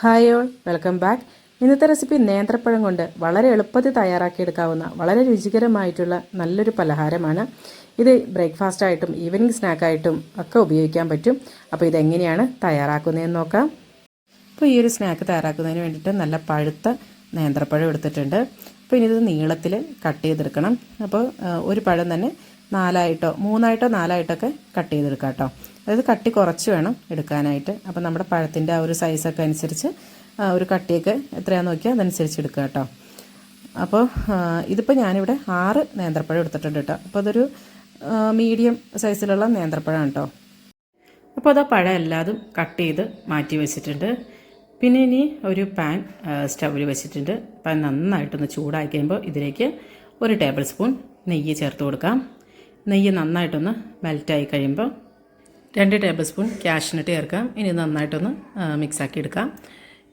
Hi all welcome back ഇന്നത്തെ recipe നേന്ത്രപ്പഴം കൊണ്ട് വളരെ എളുപ്പത്തിൽ തയ്യാറാക്കിയെടുക്കാവുന്ന വളരെ രുചികരമായിട്ടുള്ള നല്ലൊരു പലഹാരമാണ്. ഇത് ബ്രേക്ക്ഫാസ്റ്റ് ആയിട്ടും ഈവനിങ് സ്നാക്കായിട്ടും ഒക്കെ ഉപയോഗിക്കാൻ പറ്റും. അപ്പോൾ ഇതെങ്ങനെയാണ് തയ്യാറാക്കുന്നതെന്ന് നോക്കാം. അപ്പോൾ ഈ ഒരു സ്നാക്ക് തയ്യാറാക്കുന്നതിന് വേണ്ടിയിട്ട് നല്ല പഴുത്ത നേന്ത്രപ്പഴം എടുത്തിട്ടുണ്ട്. അപ്പോൾ ഇനി ഇത് നീളത്തിൽ കട്ട് ചെയ്തെടുക്കണം. അപ്പോൾ ഒരു പഴം തന്നെ നാലായിട്ടോ മൂന്നായിട്ടോ നാലായിട്ടൊക്കെ കട്ട് ചെയ്തെടുക്കാം കേട്ടോ. അതായത് കട്ടി കുറച്ച് വേണം എടുക്കാനായിട്ട്. അപ്പോൾ നമ്മുടെ പഴത്തിന്റെ ആ ഒരു സൈസൊക്കെ അനുസരിച്ച് ഒരു കട്ടിയൊക്കെ എത്രയാണെന്ന് നോക്കിയാൽ അതനുസരിച്ച് എടുക്കുക കേട്ടോ. അപ്പോൾ ഇതിപ്പോൾ ഞാനിവിടെ ആറ് നേന്ത്രപ്പഴം എടുത്തിട്ടുണ്ട് കേട്ടോ. അപ്പോൾ അതൊരു മീഡിയം സൈസിലുള്ള നേന്ത്രപ്പഴമാണ് കേട്ടോ. അപ്പോൾ അത് പഴം എല്ലാതും കട്ട് ചെയ്ത് മാറ്റി വെച്ചിട്ടുണ്ട്. പിന്നെ ഇനി ഒരു പാൻ സ്റ്റൗവിൽ വെച്ചിട്ടുണ്ട്. പാൻ നന്നായിട്ടൊന്ന് ചൂടാക്കി കഴിയുമ്പോൾ ഇതിലേക്ക് ഒരു ടേബിൾ സ്പൂൺ നെയ്യ് ചേർത്ത് കൊടുക്കാം. നെയ്യ് നന്നായിട്ടൊന്ന് മെൽറ്റായി കഴിയുമ്പോൾ രണ്ട് ടേബിൾ സ്പൂൺ കാഷ്നട്ട് ചേർക്കാം. ഇനി നന്നായിട്ടൊന്ന് മിക്സാക്കി എടുക്കാം.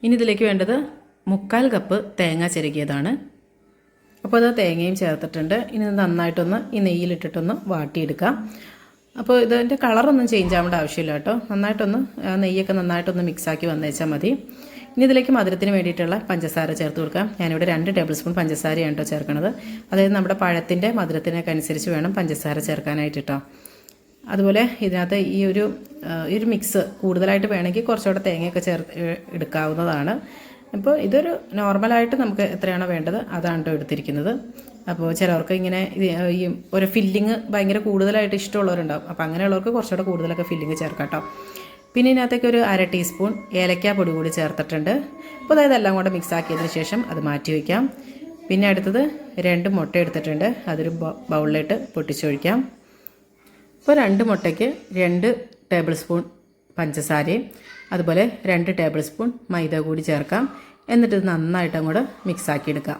ഇനി ഇതിലേക്ക് വേണ്ടത് മുക്കാൽ കപ്പ് തേങ്ങ ചിരകിയതാണ്. അപ്പോൾ അത് തേങ്ങയും ചേർത്തിട്ടുണ്ട്. ഇനി നന്നായിട്ടൊന്ന് ഈ നെയ്യിലിട്ടിട്ടൊന്ന് വാട്ടിയെടുക്കാം. അപ്പോൾ ഇതിന്റെ കളറൊന്നും ചേഞ്ച് ആവേണ്ട ആവശ്യമില്ല കേട്ടോ. നന്നായിട്ടൊന്ന് നെയ്യൊക്കെ നന്നായിട്ടൊന്ന് മിക്സാക്കി വന്നേച്ചാൽ മതി. ഇനി ഇതിലേക്ക് മധുരത്തിന് വേണ്ടിയിട്ടുള്ള പഞ്ചസാര ചേർത്ത് കൊടുക്കാം. ഞാനിവിടെ രണ്ട് ടേബിൾ സ്പൂൺ പഞ്ചസാരയാണ് കേട്ടോ ചേർക്കണത്. അതായത് നമ്മുടെ പഴത്തിന്റെ മധുരത്തിനൊക്കെ അനുസരിച്ച് വേണം പഞ്ചസാര ചേർക്കാനായിട്ട് കേട്ടോ. അതുപോലെ ഇതിനകത്ത് ഈ ഒരു ഈ ഒരു മിക്സ് കൂടുതലായിട്ട് വേണമെങ്കിൽ കുറച്ചുകൂടെ തേങ്ങയൊക്കെ ചേർത്ത് എടുക്കാവുന്നതാണ്. അപ്പോൾ ഇതൊരു നോർമലായിട്ട് നമുക്ക് എത്രയാണോ വേണ്ടത് അതാണ് എടുത്തിരിക്കുന്നത്. അപ്പോൾ ചിലവർക്ക് ഇങ്ങനെ ഈ ഒരു ഫില്ലിങ് ഭയങ്കര കൂടുതലായിട്ട് ഇഷ്ടമുള്ളവരുണ്ടാവും. അപ്പോൾ അങ്ങനെയുള്ളവർക്ക് കുറച്ചുകൂടെ കൂടുതലൊക്കെ ഫില്ലിങ് ചേർക്കാം കേട്ടോ പിന്നെ ഇതിനകത്തേക്ക് ഒരു അര ടീസ്പൂൺ ഏലക്കാ പൊടി കൂടി ചേർത്തിട്ടുണ്ട്. അപ്പോൾ അതായത് എല്ലാം കൂടെ മിക്സ് ആക്കിയതിന് ശേഷം അത് മാറ്റി വയ്ക്കാം പിന്നെ അടുത്തത് രണ്ട് മുട്ട എടുത്തിട്ടുണ്ട്. അതൊരു ബൗളിലിട്ട് പൊട്ടിച്ചൊഴിക്കാം. ഇപ്പോൾ രണ്ട് മുട്ടയ്ക്ക് രണ്ട് ടേബിൾ സ്പൂൺ പഞ്ചസാരയും അതുപോലെ രണ്ട് ടേബിൾ സ്പൂൺ മൈദ കൂടി ചേർക്കാം. എന്നിട്ട് നന്നായിട്ട് അങ്ങോട്ട് മിക്സ് ആക്കി എടുക്കാം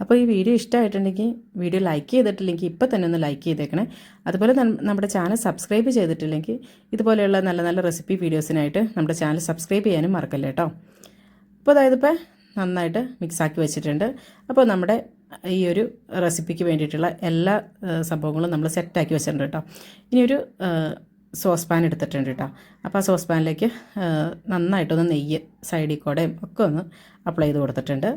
അപ്പോൾ ഈ വീഡിയോ ഇഷ്ടമായിട്ടുണ്ടെങ്കിൽ വീഡിയോ ലൈക്ക് ചെയ്തിട്ടില്ലെങ്കിൽ ഇപ്പോൾ തന്നെ ഒന്ന് ലൈക്ക് ചെയ്തേക്കണേ. അതുപോലെ നമ്മുടെ ചാനൽ സബ്സ്ക്രൈബ് ചെയ്തിട്ടില്ലെങ്കിൽ ഇതുപോലെയുള്ള നല്ല നല്ല റെസിപ്പി വീഡിയോസിനായിട്ട് നമ്മുടെ ചാനൽ സബ്സ്ക്രൈബ് ചെയ്യാനും മറക്കല്ലേ കേട്ടോ അപ്പോൾ അതായത് ഇപ്പോൾ നന്നായിട്ട് മിക്സാക്കി വെച്ചിട്ടുണ്ട്. അപ്പോൾ നമ്മുടെ ഈ ഒരു റെസിപ്പിക്ക് വേണ്ടിയിട്ടുള്ള എല്ലാ സംഭവങ്ങളും നമ്മൾ സെറ്റാക്കി വെച്ചിട്ടുണ്ട് കേട്ടോ. ഇനി ഒരു സോസ് പാൻ എടുത്തിട്ടുണ്ട് കേട്ടോ. അപ്പോൾ ആ സോസ് പാനിലേക്ക് നന്നായിട്ടൊന്ന് നെയ്യ് സൈഡിൽ കൂടെയും ഒക്കെ ഒന്ന് അപ്ലൈ ചെയ്ത് കൊടുത്തിട്ടുണ്ട്.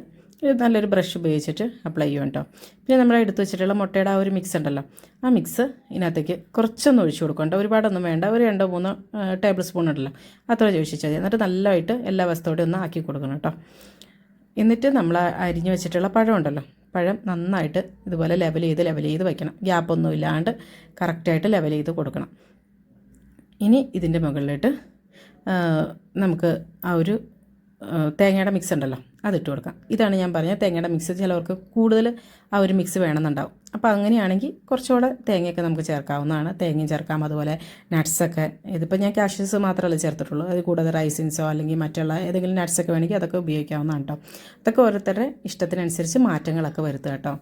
നല്ലൊരു ബ്രഷ് ഉപയോഗിച്ചിട്ട് അപ്ലൈ ചെയ്യും കേട്ടോ. പിന്നെ നമ്മൾ എടുത്ത് വെച്ചിട്ടുള്ള മുട്ടയുടെ ആ ഒരു മിക്സ് ഉണ്ടല്ലോ ആ മിക്സ് ഇതിനകത്തേക്ക് കുറച്ചൊന്ന് ഒഴിച്ചു കൊടുക്കണ്ട ഒരുപാടൊന്നും വേണ്ട ഒരു രണ്ടോ മൂന്നോ ടേബിൾ സ്പൂൺ ഉണ്ടല്ലോ അത്ര ചോദിച്ചാൽ മതി. എന്നിട്ട് നല്ലതായിട്ട് എല്ലാ വസ്തുവോടെയും ഒന്ന് ആക്കി കൊടുക്കണം കേട്ടോ. എന്നിട്ട് നമ്മൾ അരിഞ്ഞു വെച്ചിട്ടുള്ള പഴം ഉണ്ടല്ലോ പഴം നന്നായിട്ട് ഇതുപോലെ ലെവൽ ചെയ്ത് ലെവൽ ചെയ്ത് വയ്ക്കണം. ഗ്യാപ്പൊന്നും ഇല്ലാണ്ട് കറക്റ്റായിട്ട് ലെവൽ ചെയ്ത് കൊടുക്കണം. ഇനി ഇതിന്റെ മുകളിലിട്ട് നമുക്ക് ആ ഒരു തേങ്ങയുടെ മിക്സ് ഉണ്ടല്ലോ. അതിട്ട് കൊടുക്കാം. ഇതാണ് ഞാൻ പറഞ്ഞ തേങ്ങയുടെ മിക്സ് ചിലവർക്ക് കൂടുതൽ ആ ഒരു മിക്സ് വേണമെന്നുണ്ടാവും. അപ്പോൾ അങ്ങനെയാണെങ്കിൽ കുറച്ചുകൂടെ തേങ്ങയൊക്കെ നമുക്ക് ചേർക്കാവുന്നതാണ്. തേങ്ങയും ചേർക്കാം. അതുപോലെ നട്ട്സൊക്കെ ഇതിപ്പോൾ ഞാൻ കാഷ്യൂസ് മാത്രമല്ല ചേർത്തിട്ടുള്ളൂ. അത് കൂടാതെ റൈസിൻസോ അല്ലെങ്കിൽ മറ്റുള്ള ഏതെങ്കിലും നട്ട്സൊക്കെ വേണമെങ്കിൽ അതൊക്കെ ഉപയോഗിക്കാവുന്നതാണ് കേട്ടോ അതൊക്കെ ഓരോരുത്തരുടെ ഇഷ്ടത്തിനനുസരിച്ച് മാറ്റങ്ങളൊക്കെ വരുത്തുക കേട്ടോ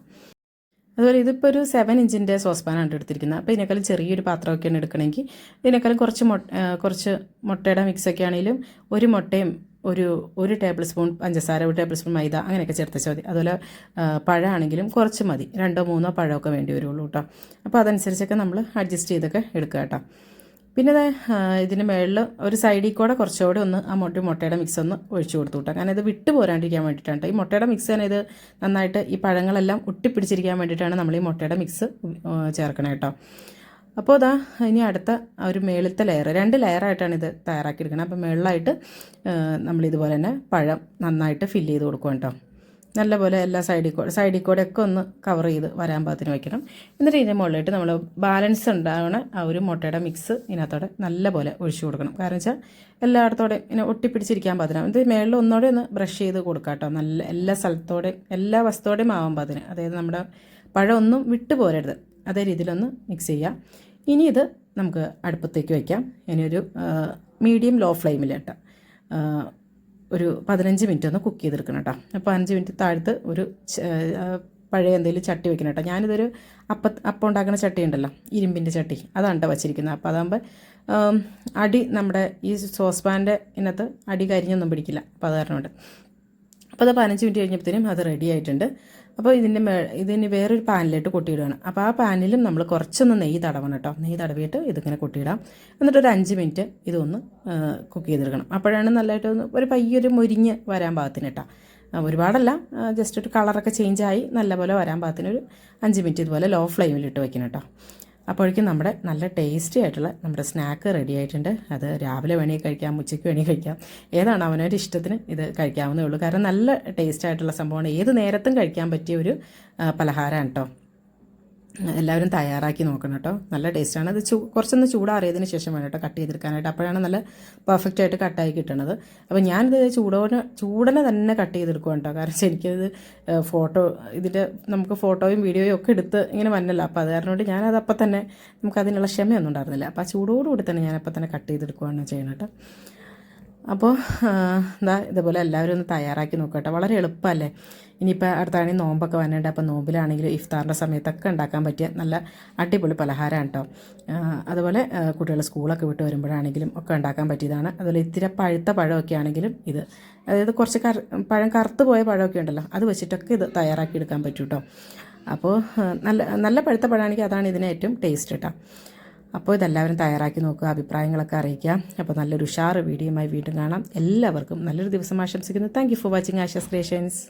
അതുപോലെ ഇതിപ്പോൾ ഒരു സെവൻ ഇഞ്ചിന്റെ സോസ് പാനാണ് എടുത്തിരിക്കുന്നത്. അപ്പോൾ ഇതിനേക്കാളും ചെറിയൊരു പാത്രമൊക്കെയാണ് എടുക്കണമെങ്കിൽ ഇതിനേക്കാളും കുറച്ച് കുറച്ച് മുട്ടയുടെ മിക്സൊക്കെ ആണെങ്കിലും ഒരു മുട്ടയും ഒരു ഒരു ടേബിൾ സ്പൂൺ പഞ്ചസാര ഒരു ടേബിൾ സ്പൂൺ മൈദ അങ്ങനെയൊക്കെ ചേർത്തച്ചാൽ മതി. അതുപോലെ പഴമാണെങ്കിലും കുറച്ച് മതി. രണ്ടോ മൂന്നോ പഴമൊക്കെ വേണ്ടി വരുള്ളൂ കേട്ടോ അപ്പോൾ അതനുസരിച്ചൊക്കെ നമ്മൾ അഡ്ജസ്റ്റ് ചെയ്തൊക്കെ എടുക്കുക കേട്ടോ പിന്നെ ഇതിന് മുകളിൽ ഒരു സൈഡിൽ കൂടെ കുറച്ചുകൂടെ ഒന്ന് ആ മുട്ട മുട്ടയുടെ മിക്സ് ഒന്ന് ഒഴിച്ചു കൊടുത്തു കേട്ടോ കാരണം ഇത് വിട്ട് പോരാണ്ടിരിക്കാൻ വേണ്ടിയിട്ടാണ് ട്ടോ. ഈ മുട്ടയുടെ മിക്സ് തന്നെ ഇത് നന്നായിട്ട് ഈ പഴങ്ങളെല്ലാം ഒട്ടിപ്പിടിച്ചിരിക്കാൻ വേണ്ടിയിട്ടാണ് നമ്മൾ ഈ മുട്ടയുടെ മിക്സ് ചേർക്കണേ കേട്ടോ അപ്പോൾ അതാ ഇനി അടുത്ത ഒരു മേളിലത്തെ ലെയർ രണ്ട് ലെയറായിട്ടാണ് ഇത് തയ്യാറാക്കിയെടുക്കുന്നത് അപ്പോൾ മേളിലായിട്ട് നമ്മൾ ഇതുപോലെ തന്നെ പഴം നന്നായിട്ട് ഫില്ല് ചെയ്ത് കൊടുക്കും കേട്ടോ. നല്ലപോലെ എല്ലാ സൈഡിൽ കൂടെ സൈഡിൽ കൂടെ ഒക്കെ ഒന്ന് കവർ ചെയ്ത് വരാൻ പാകത്തിന് വയ്ക്കണം എന്നിട്ട് ഇതിന്റെ മുകളിലായിട്ട് നമ്മൾ ബാലൻസ് ഉണ്ടാവണ ആ ഒരു മുട്ടയുടെ മിക്സ് ഇതിനകത്തോടെ നല്ലപോലെ ഒഴിച്ചു കൊടുക്കണം. കാരണം വെച്ചാൽ എല്ലായിടത്തോടെ ഇങ്ങനെ ഒട്ടിപ്പിടിച്ചിരിക്കാൻ പാകത്തിന് ഇത് മേളിൽ ഒന്നോടെ ഒന്ന് ബ്രഷ് ചെയ്ത് കൊടുക്കാം കേട്ടോ. നല്ല എല്ലാ സ്ഥലത്തോടെയും എല്ലാ വസ്തുവോടെയും ആവാൻ പാകത്തിന്. അതായത് നമ്മുടെ പഴം ഒന്നും വിട്ടു പോരരുത് അതേ രീതിയിലൊന്ന് മിക്സ് ചെയ്യാം. ഇനി ഇത് നമുക്ക് അടുപ്പത്തേക്ക് വയ്ക്കാം ഒരു മീഡിയം ലോ ഫ്ലെയിമിൽ കേട്ടോ ഒരു പതിനഞ്ച് മിനിറ്റ് ഒന്ന് കുക്ക് ചെയ്തെടുക്കണം കേട്ടോ. അപ്പോൾ അഞ്ച് മിനിറ്റ് താഴത്ത് ഒരു പഴയ എന്തെങ്കിലും ചട്ടി വെക്കണം കേട്ടോ. ഞാനിതൊരു അപ്പ അപ്പം ഉണ്ടാക്കുന്ന ചട്ടി ഉണ്ടല്ലോ ഇരുമ്പിന്റെ ചട്ടി. അതാണ് കേട്ടോ വച്ചിരിക്കുന്നത്. അപ്പോൾ അതാകുമ്പോൾ അടി നമ്മുടെ ഈ സോസ് പാന്റെ ഇതിനകത്ത് അടി കരിഞ്ഞൊന്നും പിടിക്കില്ല. അപ്പോൾ അത് കാരണം കൊണ്ട് അപ്പോൾ അത് പതിനഞ്ച് മിനിറ്റ് കഴിഞ്ഞപ്പോഴത്തേനും അത് റെഡി ആയിട്ടുണ്ട്. അപ്പോൾ ഇതിന്റെ മേ ഇതിന് വേറൊരു പാനിലോട്ട് കൊട്ടിയിടുകയാണ്. അപ്പോൾ ആ പാനിലും നമ്മൾ കുറച്ചൊന്ന് നെയ്യ് തടവണം കേട്ടോ. നെയ്യ് തടവിയിട്ട് ഇതിങ്ങനെ കൊട്ടിയിടാം. എന്നിട്ട് ഒരു അഞ്ച് മിനിറ്റ് ഇതൊന്ന് കുക്ക് ചെയ്തെടുക്കണം. അപ്പോഴാണ് നല്ലതായിട്ട് ഒന്ന് ഒരു പയ്യൊരു മുരിഞ്ഞ് വരാൻ പാകത്തിന് കേട്ടോ. ഒരുപാടല്ല. ജസ്റ്റ് ഒരു കളറൊക്കെ ആയി. നല്ലപോലെ വരാൻ പാകത്തിന് ഒരു അഞ്ച് മിനിറ്റ് ഇതുപോലെ ലോ ഫ്ലെയിമിലിട്ട് വെക്കണം കേട്ടോ. അപ്പോഴേക്കും നമ്മുടെ നല്ല ടേസ്റ്റി ആയിട്ടുള്ള നമ്മുടെ സ്നാക്ക് റെഡി ആയിട്ടുണ്ട്. അത് രാവിലെ വേണമെങ്കിൽ കഴിക്കാം ഉച്ചയ്ക്ക് വേണമെങ്കിൽ കഴിക്കാം. ഏതാണ് അവനവന്റെ ഇഷ്ടത്തിന് ഇത് കഴിക്കാവുന്നേ ഉള്ളൂ. കാരണം നല്ല ടേസ്റ്റ് ആയിട്ടുള്ള സംഭവമാണ്. ഏത് നേരത്തും കഴിക്കാൻ പറ്റിയ ഒരു പലഹാരമാണ് കേട്ടോ എല്ലാവരും തയ്യാറാക്കി നോക്കണം കേട്ടോ. നല്ല ടേസ്റ്റാണ്. അത് ചൂ കുറച്ചൊന്ന് ചൂടാറിയതിന് ശേഷം വേണം കേട്ടോ കട്ട് ചെയ്തെടുക്കാനായിട്ട്. അപ്പോഴാണ് നല്ല പെർഫെക്റ്റ് ആയിട്ട് കട്ടായി കിട്ടണത്. അപ്പോൾ ഞാനിത് ചൂടോടെ ചൂടനെ തന്നെ കട്ട് ചെയ്തെടുക്കുക കേട്ടോ. കാരണം എനിക്കത് ഫോട്ടോ ഇതിന്റെ നമുക്ക് ഫോട്ടോയും വീഡിയോയും ഒക്കെ എടുത്ത് ഇങ്ങനെ വന്നല്ല. അപ്പോൾ അത് കാരണം കൊണ്ട് ഞാനത് അപ്പം തന്നെ നമുക്ക് അതിനുള്ള ക്ഷമയൊന്നും ഉണ്ടായിരുന്നില്ല. അപ്പോൾ ആ ചൂടോടുകൂടി തന്നെ ഞാനപ്പം തന്നെ കട്ട് ചെയ്തെടുക്കുകയാണ് ചെയ്യണം കേട്ടോ. അപ്പോൾ എന്താ ഇതുപോലെ എല്ലാവരും ഒന്ന് തയ്യാറാക്കി നോക്കട്ടെ വളരെ എളുപ്പമല്ലേ? ഇനിയിപ്പോൾ അടുത്താണെങ്കിൽ നോമ്പൊക്കെ വന്നിട്ട് അപ്പോൾ നോമ്പിലാണെങ്കിലും ഇഫ്താറിന്റെ സമയത്തൊക്കെ ഉണ്ടാക്കാൻ പറ്റിയ നല്ല അടിപൊളി പലഹാരമാണ് കേട്ടോ. അതുപോലെ കുട്ടികളെ സ്കൂളൊക്കെ വിട്ട് വരുമ്പോഴാണെങ്കിലും ഒക്കെ ഉണ്ടാക്കാൻ പറ്റിയതാണ്. അതുപോലെ ഇത്തിരി പഴുത്ത പഴമൊക്കെ ആണെങ്കിലും ഇത്. അതായത് കുറച്ച് പഴം കറുത്ത് പോയ പഴമൊക്കെ ഉണ്ടല്ലോ അത് വെച്ചിട്ടൊക്കെ ഇത് തയ്യാറാക്കി എടുക്കാൻ പറ്റും കേട്ടോ. അപ്പോൾ നല്ല നല്ല പഴുത്ത പഴമാണെങ്കിൽ അതാണ് ഇതിന് ഏറ്റവും ടേസ്റ്റ് കേട്ടോ. അപ്പോൾ ഇതെല്ലാവരും തയ്യാറാക്കി നോക്കുക അഭിപ്രായങ്ങളൊക്കെ അറിയിക്കുക. അപ്പോൾ നല്ലൊരു ഉഷാറ് വീഡിയോയുമായി വീണ്ടും കാണാം. എല്ലാവർക്കും നല്ലൊരു ദിവസം ആശംസിക്കുന്നു. Thank for watching Asha's creations